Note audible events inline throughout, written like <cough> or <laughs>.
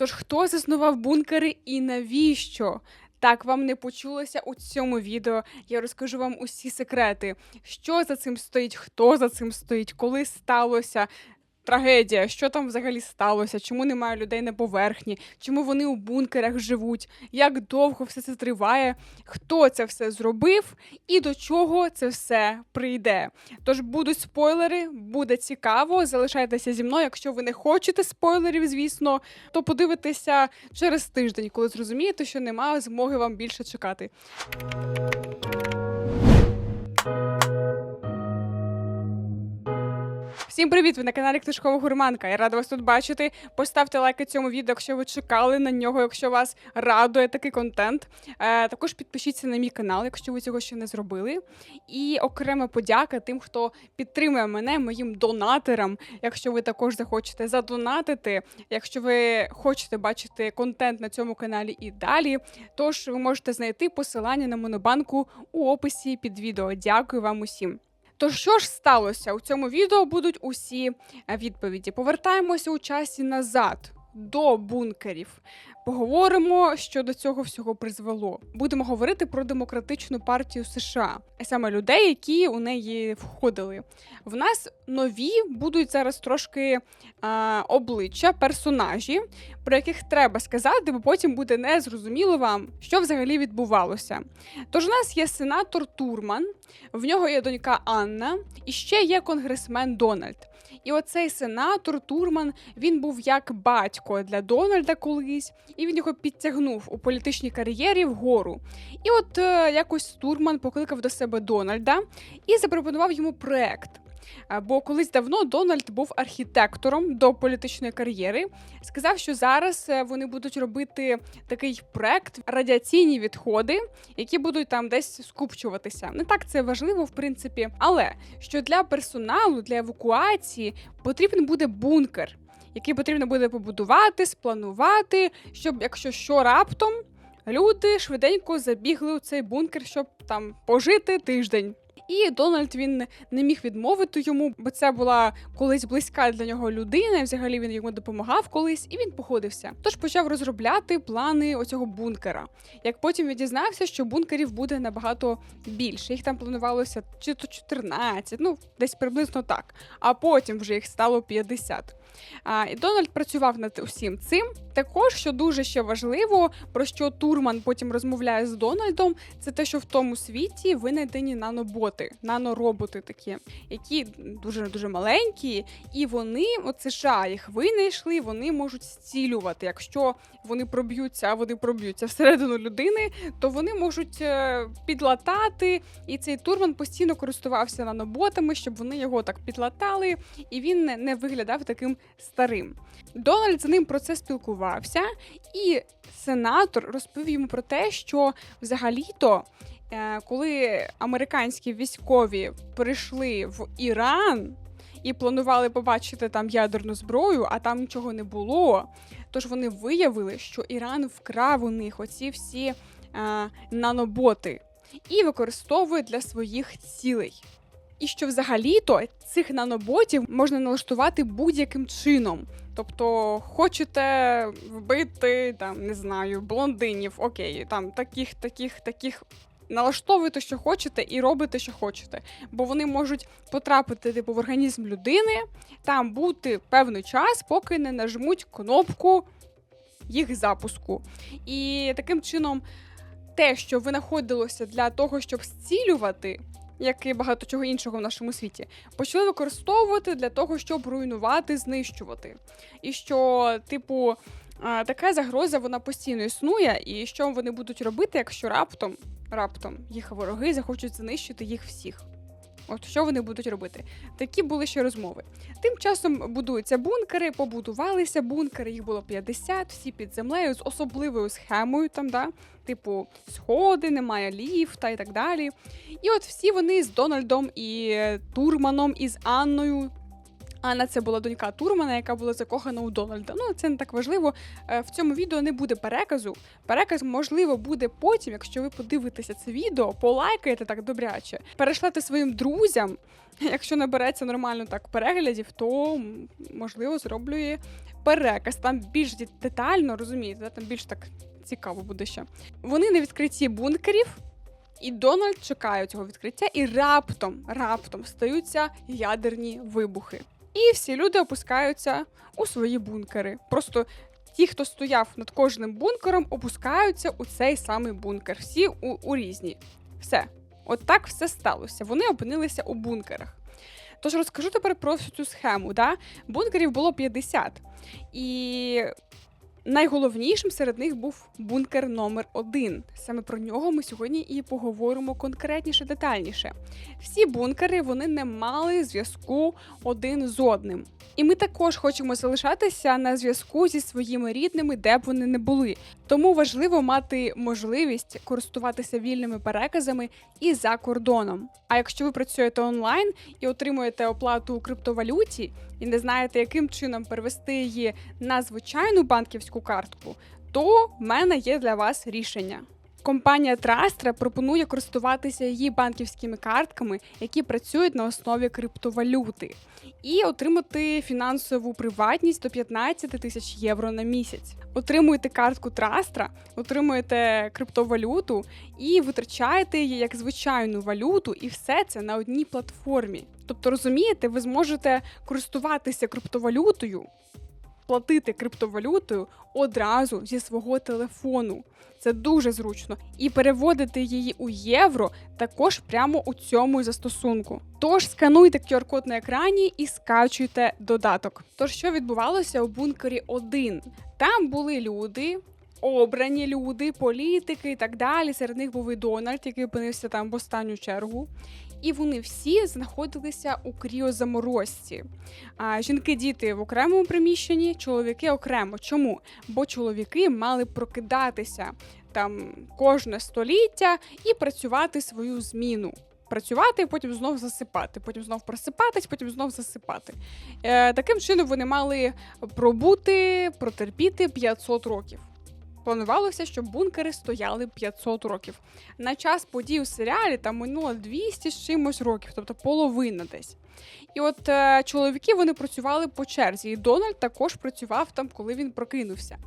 Тож хто заснував бункери і навіщо? Так, вам не почулося у цьому відео. Я розкажу вам усі секрети, що за цим стоїть, хто за цим стоїть, коли сталося. Трагедія, що там взагалі сталося, чому немає людей на поверхні, чому вони у бункерах живуть, як довго все це триває, хто це все зробив і до чого це все прийде. Тож будуть спойлери, буде цікаво. Залишайтеся зі мною. Якщо ви не хочете спойлерів, звісно, то подивитеся через тиждень, коли зрозумієте, що немає змоги вам більше чекати. Всім привіт! Ви на каналі Книжкова Гурманка. Я рада вас тут бачити. Поставте лайки цьому відео, якщо ви чекали на нього, якщо вас радує такий контент. Е, також підпишіться на мій канал, якщо ви цього ще не зробили. І окрема подяка тим, хто підтримує мене, моїм донатерам. Якщо ви також захочете задонатити, якщо ви хочете бачити контент на цьому каналі і далі, тож ви можете знайти посилання на монобанку у описі під відео. Дякую вам усім. То що ж сталося? У цьому відео будуть усі е, відповіді. Повертаємося у часі назад. До бункерів поговоримо, що до цього всього призвело. Будемо говорити про демократичну партію США, а саме людей, які у неї входили. В нас нові будуть зараз трошки а, обличчя, персонажі, про яких треба сказати, бо потім буде незрозуміло вам, що взагалі відбувалося. Тож у нас є сенатор Турман, в нього є донька Анна, і ще є конгресмен Дональд. І оцей сенатор Турман він був як батько для Дональда колись, і він його підтягнув у політичній кар'єрі вгору. І от е, якось Турман покликав до себе Дональда і запропонував йому проект. Е, Бо колись давно Дональд був архітектором до політичної кар'єри. Сказав, що зараз е, вони будуть робити такий проект радіаційні відходи, які будуть там десь скупчуватися. Не так це важливо, в принципі, але що для персоналу, для евакуації потрібен буде бункер, який потрібно буде побудувати, спланувати, щоб якщо що раптом. Люди швиденько забігли у цей бункер, щоб там пожити тиждень. І Дональд він не міг відмовити йому, бо це була колись близька для нього людина. Взагалі він йому допомагав колись, і він погодився. Тож почав розробляти плани оцього бункера. Як потім він дізнався, що бункерів буде набагато більше. Їх там планувалося чи то 14, ну десь приблизно так. А потім вже їх стало 50. А, І Дональд працював над усім цим. Також, що дуже ще важливо, про що Турман потім розмовляє з Дональдом, це те, що в тому світі винайдені наноботи, нанороботи такі, які дуже дуже маленькі, і вони, от США їх винайшли, вони можуть зцілювати. Якщо вони проб'ються, а вони проб'ються всередину людини, то вони можуть е, підлатати. І цей Турман постійно користувався наноботами, щоб вони його так підлатали, і він не- не виглядав таким старим. Дональд з ним про це спілкувався, і сенатор розповів йому про те, що взагалі-то. Е, Коли американські військові прийшли в Іран і планували побачити там ядерну зброю, а там нічого не було, тож вони виявили, що Іран вкрав у них оці всі е, наноботи і використовує для своїх цілей. І що взагалі-то цих наноботів можна налаштувати будь-яким чином. Тобто, хочете вбити там, не знаю, блондинів, окей, там таких, таких, таких. Налаштовуйте, що хочете, і робите, що хочете, бо вони можуть потрапити типу в організм людини, там бути певний час, поки не нажмуть кнопку їх запуску. І таким чином, те, що винаходилося для того, щоб зцілювати, як і багато чого іншого в нашому світі, почали використовувати для того, щоб руйнувати, знищувати. І що, типу, а, така загроза вона постійно існує, і що вони будуть робити, якщо раптом, раптом їх вороги захочуть знищити їх всіх. От що вони будуть робити? Такі були ще розмови. Тим часом будуються бункери, побудувалися бункери, їх було 50, всі під землею з особливою схемою, там, да? типу сходи, немає ліфта і так далі. І от всі вони з Дональдом і Турманом, і з Анною. Анна це була донька Турмана, яка була закохана у Дональда. Ну, це не так важливо. Е, В цьому відео не буде переказу. Переказ, можливо, буде потім, якщо ви подивитеся це відео, полайкаєте так добряче, перешлете своїм друзям. Якщо набереться нормально так переглядів, то можливо зроблю переказ, там більш детально, розумієте, там більш так цікаво буде ще. Вони на відкритті бункерів, і Дональд чекає цього відкриття, і раптом, раптом стаються ядерні вибухи. І всі люди опускаються у свої бункери. Просто ті, хто стояв над кожним бункером, опускаються у цей самий бункер. Всі у, у різні. Все. От так все сталося. Вони опинилися у бункерах. Тож розкажу тепер про всю цю схему. Да? Бункерів було 50. І найголовнішим серед них був бункер номер 1 Саме про нього ми сьогодні і поговоримо конкретніше, детальніше. Всі бункери вони не мали зв'язку один з одним. І ми також хочемо залишатися на зв'язку зі своїми рідними, де б вони не були. Тому важливо мати можливість користуватися вільними переказами і за кордоном. А якщо ви працюєте онлайн і отримуєте оплату у криптовалюті, і не знаєте, яким чином перевести її на звичайну банківську картку, то в мене є для вас рішення. Компанія Trastra пропонує користуватися її банківськими картками, які працюють на основі криптовалюти, і отримати фінансову приватність до 15 тисяч євро на місяць. Отримуєте картку Trastra, отримуєте криптовалюту і витрачаєте її як звичайну валюту, і все це на одній платформі. Тобто, розумієте, ви зможете користуватися криптовалютою, платити криптовалютою одразу зі свого телефону. Це дуже зручно. І переводити її у євро також прямо у цьому застосунку. Тож скануйте QR-код на екрані і скачуйте додаток. Тож, що відбувалося у бункері 1? Там були люди. Обрані люди, політики і так далі. Серед них був і Дональд, який опинився там в останню чергу. І вони всі знаходилися у кріозаморозці. А жінки, діти в окремому приміщенні, чоловіки окремо. Чому? Бо чоловіки мали прокидатися там кожне століття і працювати свою зміну. Працювати, потім знов засипати, потім знов просипатись, потім знов засипати. Е, таким чином вони мали пробути, протерпіти 500 років. Планувалося, щоб бункери стояли 500 років. На час подій у серіалі там минуло 200 з чимось років, тобто половина десь. І от е, чоловіки вони працювали по черзі, і Дональд також працював там, коли він прокинувся.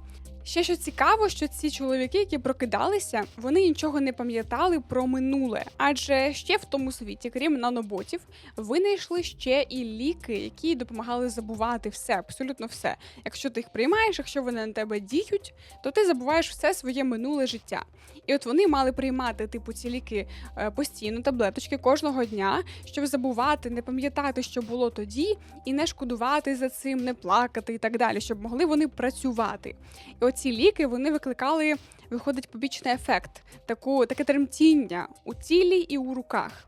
Ще що цікаво, що ці чоловіки, які прокидалися, вони нічого не пам'ятали про минуле, адже ще в тому світі, крім наноботів, винайшли ще і ліки, які допомагали забувати все, абсолютно все. Якщо ти їх приймаєш, якщо вони на тебе діють, то ти забуваєш все своє минуле життя. І от вони мали приймати типу ці ліки е, постійно, таблеточки кожного дня, щоб забувати, не пам'ятати, що було тоді, і не шкодувати за цим, не плакати і так далі, щоб могли вони працювати. І оці ліки вони викликали, виходить, побічний ефект, таку таке тремтіння у тілі і у руках.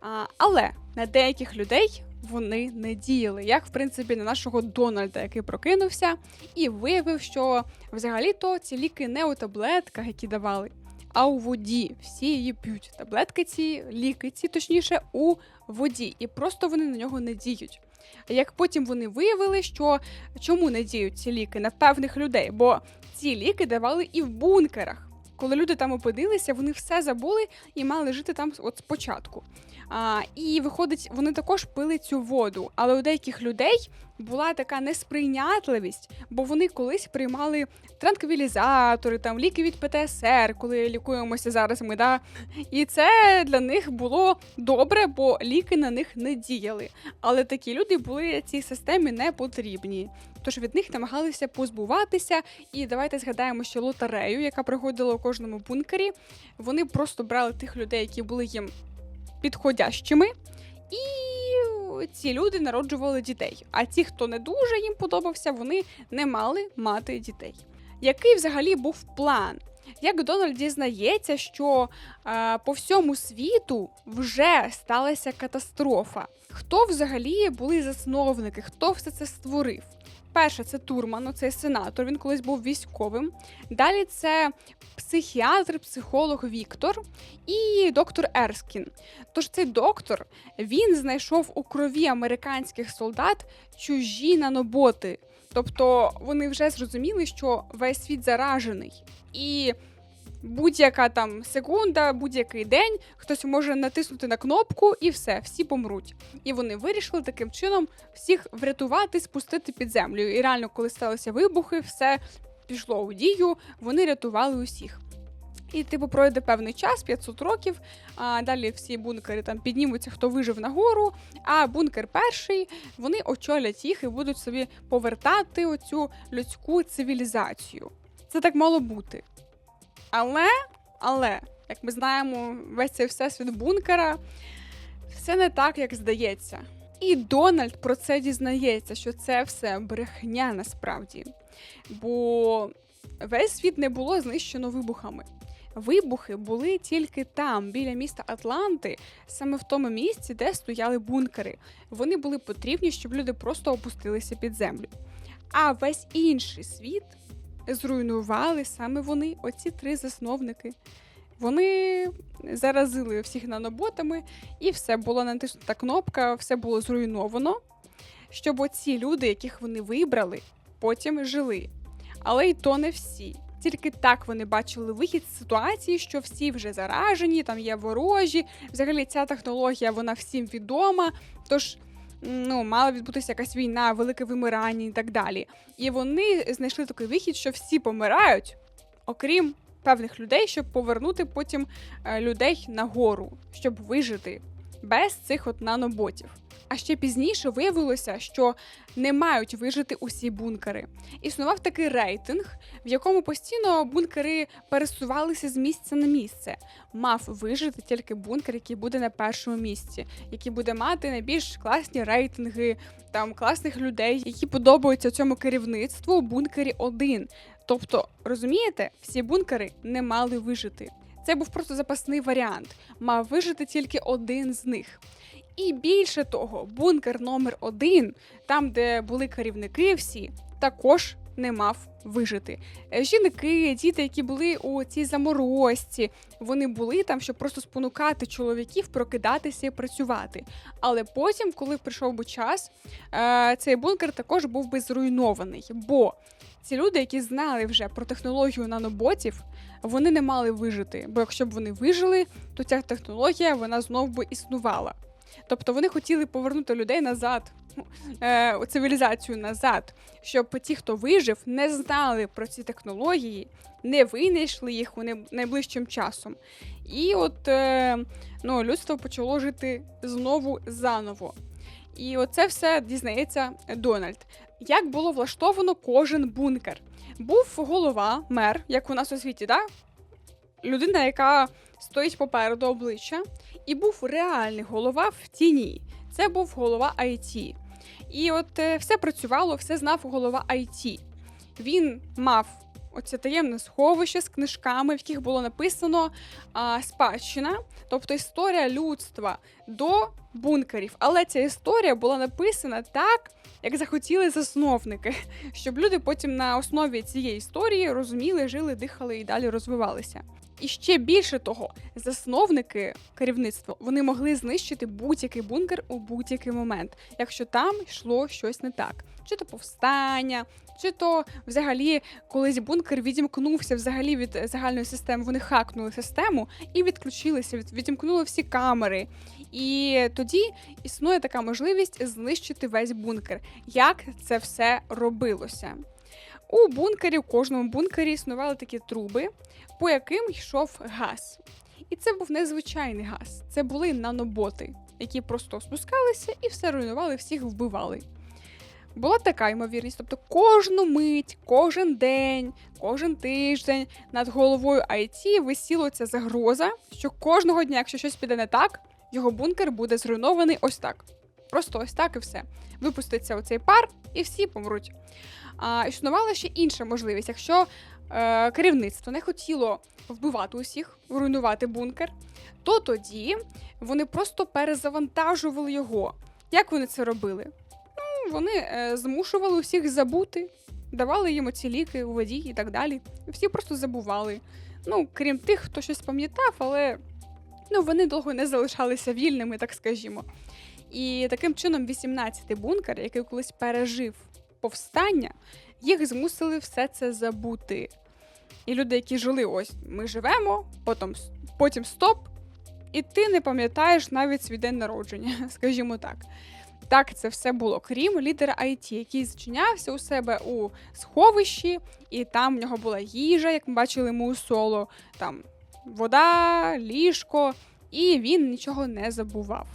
А, але на деяких людей вони не діяли, як в принципі на нашого Дональда, який прокинувся, і виявив, що взагалі-то ці ліки не у таблетках, які давали, а у воді. Всі її п'ють. Таблетки ці, ліки ці, точніше, у воді, і просто вони на нього не діють. Як потім вони виявили, що чому не діють ці ліки на певних людей? Бо ці ліки давали і в бункерах. Коли люди там опинилися, вони все забули і мали жити там от спочатку. А, І виходить, вони також пили цю воду. Але у деяких людей була така несприйнятливість, бо вони колись приймали транквілізатори, там ліки від ПТСР, коли лікуємося зараз. Ми да. І це для них було добре, бо ліки на них не діяли. Але такі люди були цій системі не потрібні. Тож від них намагалися позбуватися. І давайте згадаємо, що лотерею, яка проходила у кожному бункері, вони просто брали тих людей, які були їм підходящими, і ці люди народжували дітей. А ті, хто не дуже їм подобався, вони не мали мати дітей. Який взагалі був план? Як Дональд дізнається, що е, по всьому світу вже сталася катастрофа? Хто взагалі були засновники? Хто все це створив? Перше, це Турман, цей сенатор. Він колись був військовим. Далі це психіатр, психолог Віктор і доктор Ерскін. Тож цей доктор він знайшов у крові американських солдат чужі наноботи. Тобто вони вже зрозуміли, що весь світ заражений. І будь-яка там секунда, будь-який день хтось може натиснути на кнопку і все, всі помруть. І вони вирішили таким чином всіх врятувати, спустити під землю. І реально, коли сталися вибухи, все пішло у дію, вони рятували усіх. І типу пройде певний час, 500 років. А далі всі бункери там піднімуться, хто вижив нагору. А бункер перший вони очолять їх і будуть собі повертати оцю людську цивілізацію. Це так мало бути. Але, але, як ми знаємо, весь цей всесвіт бункера все не так, як здається. І Дональд про це дізнається, що це все брехня насправді. Бо весь світ не було знищено вибухами. Вибухи були тільки там, біля міста Атланти, саме в тому місці, де стояли бункери. Вони були потрібні, щоб люди просто опустилися під землю. А весь інший світ зруйнували саме вони, оці три засновники. Вони заразили всіх наноботами, і все було натиснута кнопка, все було зруйновано, щоб оці люди, яких вони вибрали, потім жили. Але й то не всі. Тільки так вони бачили вихід з ситуації, що всі вже заражені, там є ворожі. Взагалі, ця технологія вона всім відома. Тож ну, мала відбутися якась війна, велике вимирання і так далі. І вони знайшли такий вихід, що всі помирають, окрім певних людей, щоб повернути потім людей людей нагору, щоб вижити без цих от наноботів. А ще пізніше виявилося, що не мають вижити усі бункери. Існував такий рейтинг, в якому постійно бункери пересувалися з місця на місце. Мав вижити тільки бункер, який буде на першому місці, який буде мати найбільш класні рейтинги, там класних людей, які подобаються цьому керівництву у бункері 1. Тобто, розумієте, всі бункери не мали вижити. Це був просто запасний варіант. Мав вижити тільки один з них. І більше того, бункер номер один, там, де були керівники, всі також не мав вижити. Е, Жінки, діти, які були у цій заморозці, вони були там, щоб просто спонукати чоловіків прокидатися і працювати. Але потім, коли прийшов би час, е, цей бункер також був би зруйнований. Бо ці люди, які знали вже про технологію наноботів, вони не мали вижити. Бо якщо б вони вижили, то ця технологія вона знов би існувала. Тобто вони хотіли повернути людей назад, е, у цивілізацію назад, щоб ті, хто вижив, не знали про ці технології, не винайшли їх у найближчим часом. І от е, ну, людство почало жити знову заново. І оце все дізнається Дональд. Як було влаштовано кожен бункер? Був голова, мер, як у нас у світі, да? людина, яка стоїть попереду обличчя, і був реальний голова в тіні. Це був голова IT. І от е, все працювало, все знав голова IT. Він мав оце таємне сховище з книжками, в яких було написано а, спадщина, тобто історія людства до бункерів. Але ця історія була написана так, як захотіли засновники, щоб люди потім на основі цієї історії розуміли, жили, дихали і далі розвивалися. І ще більше того, засновники керівництва вони могли знищити будь-який бункер у будь-який момент, якщо там йшло щось не так, чи то повстання, чи то взагалі колись бункер відімкнувся взагалі від загальної системи. Вони хакнули систему і відключилися, від- відімкнули всі камери. І тоді існує така можливість знищити весь бункер. Як це все робилося? У бункері, у кожному бункері існували такі труби, по яким йшов газ. І це був незвичайний газ. Це були наноботи, які просто спускалися і все руйнували, всіх вбивали. Була така ймовірність, тобто кожну мить, кожен день, кожен тиждень над головою IT висіла ця загроза, що кожного дня, якщо щось піде не так, його бункер буде зруйнований ось так. Просто ось так і все. Випуститься оцей пар, і всі помруть. А існувала ще інша можливість, якщо е, керівництво не хотіло вбивати усіх, руйнувати бункер, то тоді вони просто перезавантажували його. Як вони це робили? Ну, вони е, змушували усіх забути, давали їм оці ліки у воді і так далі. Всі просто забували. Ну, крім тих, хто щось пам'ятав, але ну, вони довго не залишалися вільними, так скажімо. І таким чином, 18-й бункер, який колись пережив повстання, їх змусили все це забути. І люди, які жили, ось ми живемо, потім, потім стоп, і ти не пам'ятаєш навіть свій день народження, <laughs> скажімо так. Так, це все було, крім лідера IT, який зачинявся у себе у сховищі, і там в нього була їжа, як ми бачили ми у соло, там вода, ліжко, і він нічого не забував.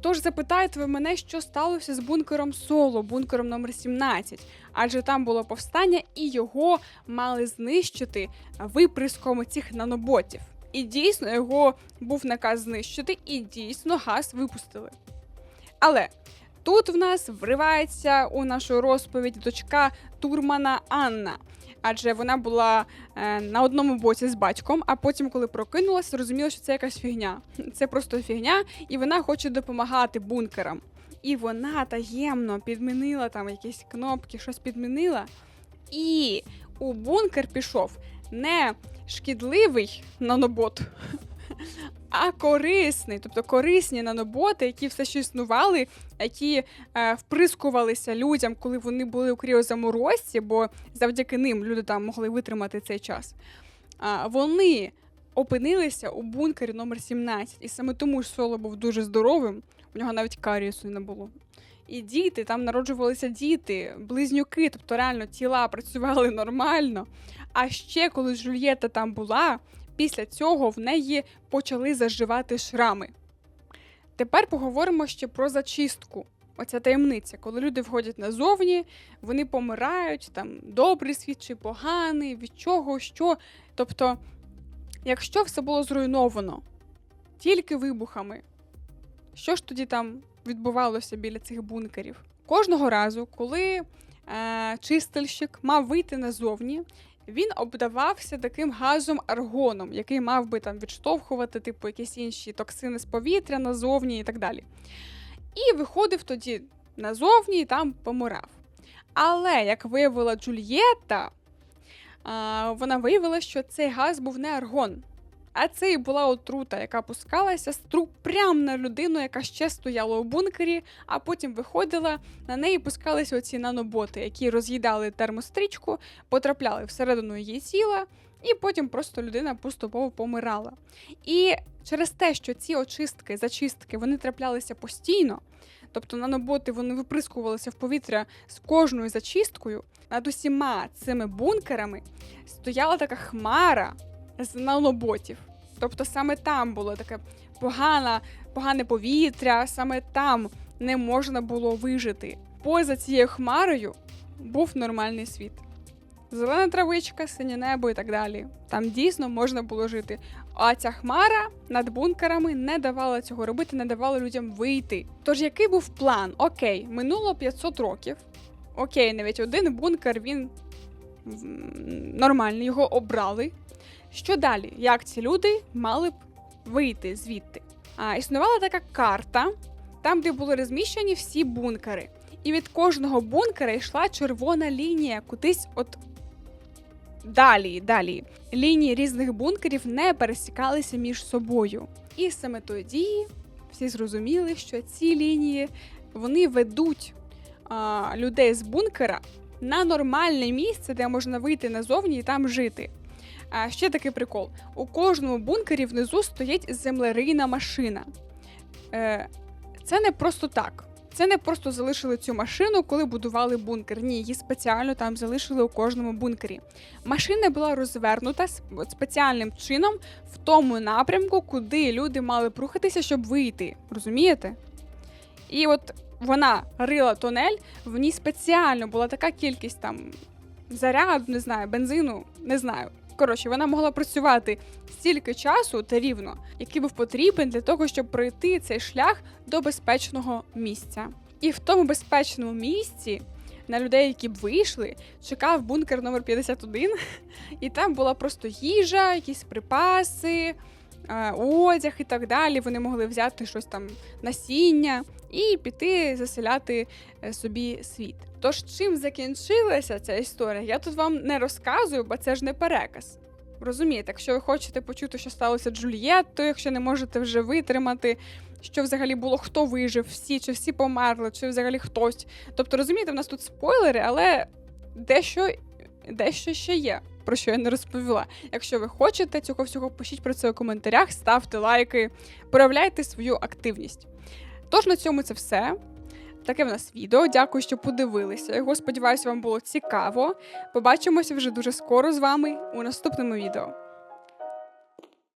Тож запитаєте ви мене, що сталося з бункером соло, бункером номер 17, адже там було повстання, і його мали знищити виприском цих наноботів. І дійсно його був наказ знищити, і дійсно газ випустили. Але тут в нас вривається у нашу розповідь дочка Турмана Анна. Адже вона була е, на одному боці з батьком, а потім, коли прокинулася, зрозуміла, що це якась фігня. <laughs> Це просто фігня, і вона хоче допомагати бункерам. І вона таємно підмінила там якісь кнопки, щось підмінила. І у бункер пішов не шкідливий нанобот, <laughs> а корисний, тобто корисні наноботи, які все ще існували, які е, вприскувалися людям, коли вони були у кріозаморозці, бо завдяки ним люди там могли витримати цей час. А, вони опинилися у бункері номер 17, і саме тому ж соло був дуже здоровим, у нього навіть карієсу не було. І діти, там народжувалися діти, близнюки, тобто реально тіла працювали нормально. А ще коли Жульєта там була, після цього в неї почали заживати шрами. Тепер поговоримо ще про зачистку. Оця таємниця, коли люди входять назовні, вони помирають, там добрий світ чи поганий, від чого, що. Тобто, якщо все було зруйновано тільки вибухами, що ж тоді там відбувалося біля цих бункерів? Кожного разу, коли е, чистильщик мав вийти назовні, він обдавався таким газом аргоном, який мав би там відштовхувати, типу, якісь інші токсини з повітря назовні і так далі. І виходив тоді назовні і там помирав. Але, як виявила Джульєта, вона виявила, що цей газ був не аргон. А це і була отрута, яка пускалася з труб прямо на людину, яка ще стояла у бункері, а потім виходила, на неї пускалися оці наноботи, які роз'їдали термострічку, потрапляли всередину її тіла, і потім просто людина поступово помирала. І через те, що ці очистки, зачистки вони траплялися постійно, тобто наноботи вони виприскувалися в повітря з кожною зачисткою, над усіма цими бункерами стояла така хмара з наноботів. Тобто саме там було таке погане, погане повітря, саме там не можна було вижити. Поза цією хмарою був нормальний світ. Зелена травичка, синє небо і так далі. Там дійсно можна було жити. А ця хмара над бункерами не давала цього робити, не давала людям вийти. Тож який був план? Окей, минуло 500 років. Окей, навіть один бункер він нормальний, його обрали. Що далі? Як ці люди мали б вийти звідти? А, існувала така карта, там, де були розміщені всі бункери. І від кожного бункера йшла червона лінія, кудись от далі, далі. Лінії різних бункерів не пересікалися між собою. І саме тоді всі зрозуміли, що ці лінії вони ведуть а, людей з бункера на нормальне місце, де можна вийти назовні і там жити. А ще такий прикол: у кожному бункері внизу стоїть землерийна машина. Е, Це не просто так. Це не просто залишили цю машину, коли будували бункер. Ні, її спеціально там залишили у кожному бункері. Машина була розвернута спеціальним чином в тому напрямку, куди люди мали б рухатися, щоб вийти. Розумієте? І от вона рила тунель, в ній спеціально була така кількість там заряду, не знаю, бензину, не знаю. Коротше, вона могла працювати стільки часу та рівно, який був потрібен для того, щоб пройти цей шлях до безпечного місця. І в тому безпечному місці на людей, які б вийшли, чекав бункер номер 51, <laughs> і там була просто їжа, якісь припаси, е, одяг і так далі. Вони могли взяти щось там насіння і піти заселяти е, собі світ. Тож, чим закінчилася ця історія, я тут вам не розказую, бо це ж не переказ. Розумієте, якщо ви хочете почути, що сталося Джульєттою, якщо не можете вже витримати, що взагалі було, хто вижив, всі, чи всі померли, чи взагалі хтось. Тобто, розумієте, в нас тут спойлери, але дещо, дещо ще є. про що я не розповіла. Якщо ви хочете цього всього, пишіть про це у коментарях, ставте лайки, проявляйте свою активність. Тож на цьому це все. Таке в нас відео. Дякую, що подивилися його. Сподіваюся, вам було цікаво. Побачимося вже дуже скоро з вами у наступному відео.